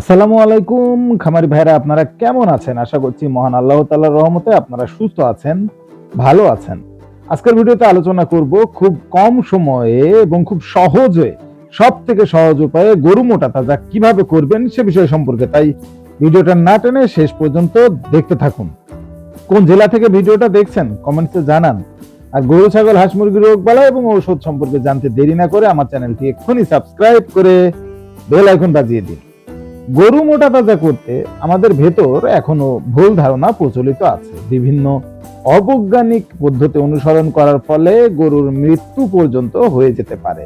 আসসালামু আলাইকুম, খামারি ভাইরা, আপনারা কেমন আছেন? আশা করছি মহান আল্লাহ তাআলার রহমতে আপনারা সুস্থ আছেন, ভালো আছেন। আজকের ভিডিওতে আলোচনা করব খুব কম সময়ে এবং খুব সহজে সব থেকে সহজ উপায়ে গরু মোটা তাজা কীভাবে করবেন সে বিষয় সম্পর্কে। তাই ভিডিওটা না টেনে শেষ পর্যন্ত দেখতে থাকুন। কোন জেলা থেকে ভিডিওটা দেখছেন, কমেন্টসে জানান। আর গরু, ছাগল, হাঁস মুরগির রোগ, বালা এবং ঔষধ সম্পর্কে জানতে দেরি না করে আমার চ্যানেলটি এক্ষুনি সাবস্ক্রাইব করে বেল আইকন বাজিয়ে দিন। গরু মোটা তাজা করতে আমাদের ভেতর এখনও ভুল ধারণা প্রচলিত আছে। বিভিন্ন অবৈজ্ঞানিক পদ্ধতি অনুসরণ করার ফলে গরুর মৃত্যু পর্যন্ত হয়ে যেতে পারে।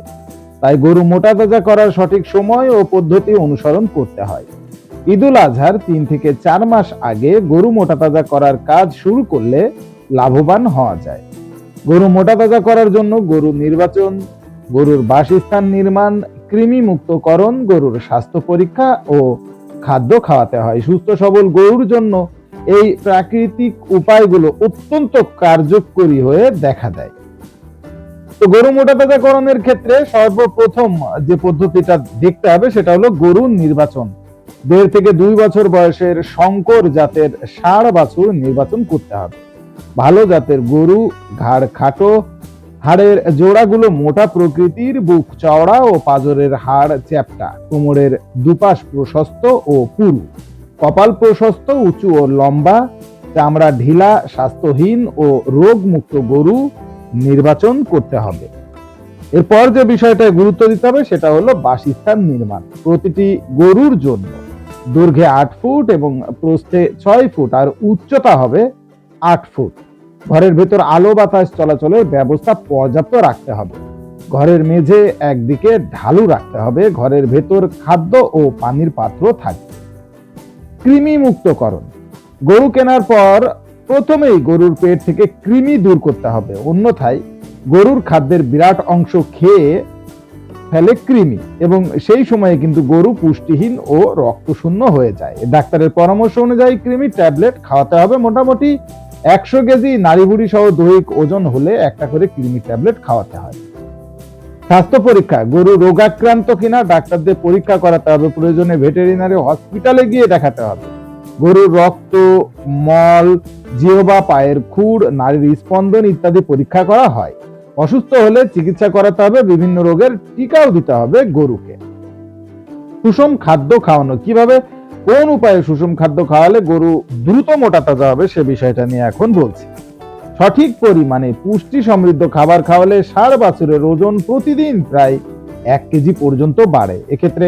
তাই গরু মোটা তাজা করার সঠিক সময় ও পদ্ধতি অনুসরণ করতে হয়। ঈদুল আজহার তিন থেকে চার মাস আগে গরু মোটা তাজা করার কাজ শুরু করলে লাভবান হওয়া যায়। গরু মোটা তাজা করার জন্য গরু নির্বাচন, গরুর বাসস্থান নির্মাণ কৃমি মুক্তকরণ গরুর স্বাস্থ্য পরীক্ষা ও খাদ্য খাওয়াতে হয়। সুস্থ, সবল গরুর জন্য এই প্রাকৃতিক উপায়গুলো অত্যন্ত কার্যকরী হয়ে দেখা দেয়। তো গরু মোটা তাজাকরণের ক্ষেত্রে সর্বপ্রথম যে পদ্ধতিটা দেখতে হবে সেটা হলো গরুর নির্বাচন। দেড় থেকে দুই বছর বয়সের শঙ্কর জাতের ষাঁড় বাছুর নির্বাচন করতে হবে। ভালো জাতের গরু, ঘাড় খাটো হাড়ের জোড়াগুলো মোটা প্রকৃতির বুক, চওড়া ও পাজরের হাড় চ্যাপ্টা। কোমরের দুপাশ প্রশস্ত ও পুরু। কপাল প্রশস্ত, উঁচু ও লম্বা। চামড়া ঢিলা, স্বাস্থ্যহীন ও রোগমুক্ত গরু নির্বাচন করতে হবে। এরপর যে বিষয়টা গুরুত্ব দিতে হবে, সেটা হলো বাসস্থান নির্মাণ। প্রতিটি গরুর জন্য দৈর্ঘ্যে আট ফুট এবং প্রস্থে ছয় ফুট, আর উচ্চতা হবে আট ফুট। ঘরের ভেতর আলো বাতাস চলাচলের ব্যবস্থা পর্যাপ্ত রাখতে হবে। ঘরের মেঝে একদিকে ঢালু রাখতে হবে, ঘরের ভেতর খাদ্য ও পানির পাত্র থাকবে কৃমি মুক্তকরণ। গরু কেনার পর প্রথমেই গরুর পেট থেকে কৃমি দূর করতে হবে। অন্যথায় গরুর খাদ্যের বিরাট অংশ খেয়ে ফেলে কৃমি এবং সেই সময়ে কিন্তু গরু পুষ্টিহীন ও রক্তশূন্য হয়ে যায়। ডাক্তারের পরামর্শ অনুযায়ী কৃমি ট্যাবলেট খাওয়াতে হবে মোটামুটি একশো কেজি নারীভুড়ি সহ দৈহিক ওজন হলে একটা করে কৃমি ট্যাবলেট খাওয়াতে হয়। স্বাস্থ্য পরীক্ষা, গরু রোগাক্রান্ত কিনা ডাক্তারদের পরীক্ষা করাতে হবে, প্রয়োজনে ভেটেরিনারি হসপিটালে গিয়ে দেখাতে হবে। গরুর রক্ত, মল, জিহবা, পায়ের খুর নারীর স্পন্দন ইত্যাদি পরীক্ষা করা হয়। অসুস্থ হলে চিকিৎসা করাতে হবে, বিভিন্ন রোগের টিকাও দিতে হবে গরুকে। সুষম খাদ্য খাওয়ানো কীভাবে? কোন উপায়ে সুষম খাদ্য খাওয়ালে গরু দ্রুত মোটা তাজা হবে সে বিষয়টা নিয়ে এখন বলছি। সঠিক পরিমাণে পুষ্টি সমৃদ্ধ খাবার খাওয়ালে ষাঁড় বাছুরের ওজন প্রতিদিন প্রায় এক কেজি পর্যন্ত বাড়ে। এক্ষেত্রে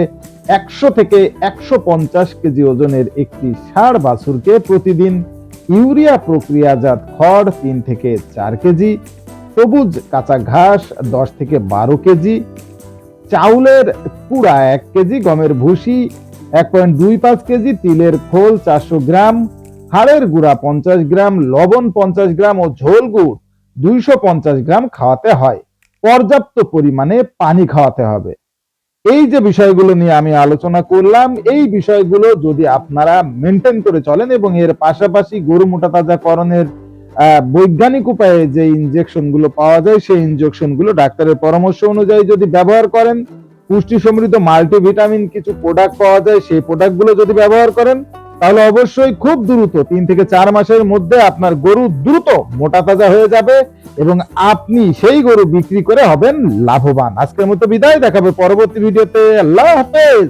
একশো থেকে একশো পঞ্চাশ কেজি ওজনের একটি ষাঁড় বাছুরকে প্রতিদিন ইউরিয়া প্রক্রিয়াজাত খড় তিন থেকে চার কেজি, সবুজ কাঁচা ঘাস দশ থেকে বারো কেজি, চাউলের কুড়া এক কেজি, গমের ভুসি এক পয়েন্ট দুই পাঁচ কেজি তিলের খোল চারশো গ্রাম, হাড়ের গুঁড়া পঞ্চাশ গ্রাম, লবণ পঞ্চাশ গ্রাম ও ঝোল গুড় দুইশো পঞ্চাশ গ্রাম খাওয়াতে হয়। পর্যাপ্ত পরিমাণে পানি খাওয়াতে হবে। এই যে বিষয়গুলো নিয়ে আমি আলোচনা করলাম, এই বিষয়গুলো যদি আপনারা মেনটেন করে চলেন এবং এর পাশাপাশি গরু মোটা তাজাকরণের বৈজ্ঞানিক উপায়ে যে ইনজেকশনগুলো পাওয়া যায়, সেই ইনজেকশনগুলো ডাক্তারের পরামর্শ অনুযায়ী যদি ব্যবহার করেন পুষ্টি সমৃদ্ধ মাল্টিভিটামিন কিছু প্রোডাক্ট পাওয়া যায়, সেই প্রোডাক্টগুলো যদি ব্যবহার করেন, তাহলে অবশ্যই খুব দ্রুত তিন থেকে চার মাসের মধ্যে আপনার গরু দ্রুত মোটা তাজা হয়ে যাবে এবং আপনি সেই গরু বিক্রি করে হবেন লাভবান। আজকের মতো বিদায়, দেখাবে পরবর্তী ভিডিওতে। আল্লাহ হাফেজ!